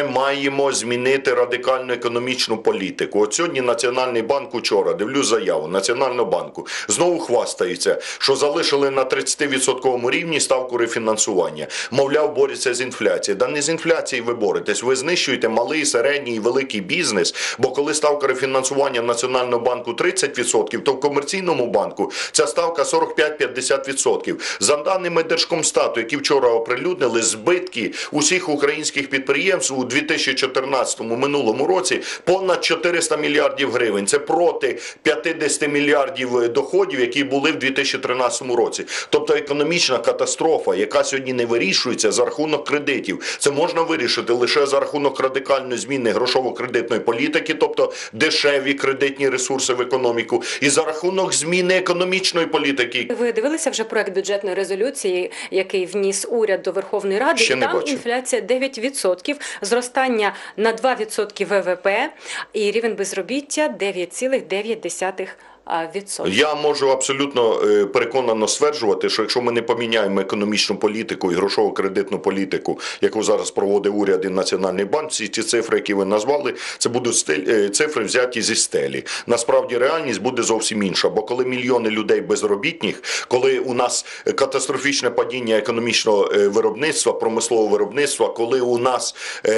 Ми маємо змінити радикальну економічну політику. От сьогодні Національний банк учора дивлюсь заяву Національного банку знову хвастається, що залишили на 30% рівні ставку рефінансування. Мовляв, борються з інфляцією. Да не з інфляцією ви боретесь. Ви знищуєте малий, середній і великий бізнес. Бо коли ставка рефінансування Національного банку 30%, то в комерційному банку ця ставка 45-50%. За даними Держкомстату, які вчора оприлюднили, збитки усіх українських підприємств у 2014 минулому році понад 400 мільярдів гривень. Це проти 50 мільярдів доходів, які були в 2013 році. Тобто економічна катастрофа, яка сьогодні не вирішується за рахунок кредитів. Це можна вирішити лише за рахунок радикальної зміни грошово-кредитної політики, тобто дешеві кредитні ресурси в економіку, і за рахунок зміни економічної політики. Ви дивилися вже проект бюджетної резолюції, який вніс уряд до Верховної Ради, Ще і не там бачив. інфляція 9%, зростання на 2% ВВП і рівень безробіття 9,9%. Відсотків. Я можу абсолютно е, переконано стверджувати, що якщо ми не поміняємо економічну політику і грошово-кредитну політику, яку зараз проводить уряд і Національний банк, всі ці цифри, які ви назвали, це будуть е, цифри взяті зі стелі. Насправді реальність буде зовсім інша. Бо коли мільйони людей безробітних, коли у нас катастрофічне падіння економічного е, виробництва, промислового виробництва, коли у нас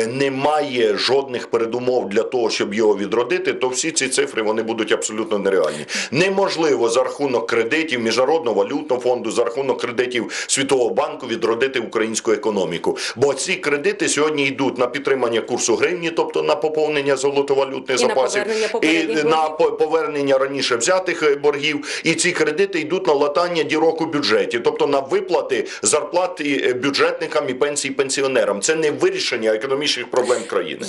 немає жодних передумов для того, щоб його відродити, то всі ці цифри вони будуть абсолютно нереальні. Неможливо за рахунок кредитів міжнародного валютного фонду, за рахунок кредитів Світового банку відродити українську економіку. Бо ці кредити сьогодні йдуть на підтримання курсу гривні, тобто на поповнення золотовалютних І запасів, повернення і попередніх на по- повернення раніше взятих е, боргів. І ці кредити йдуть на латання дірок у бюджеті, тобто на виплати зарплат і, е, бюджетникам і пенсій пенсіонерам. Це не вирішення економічних проблем країни.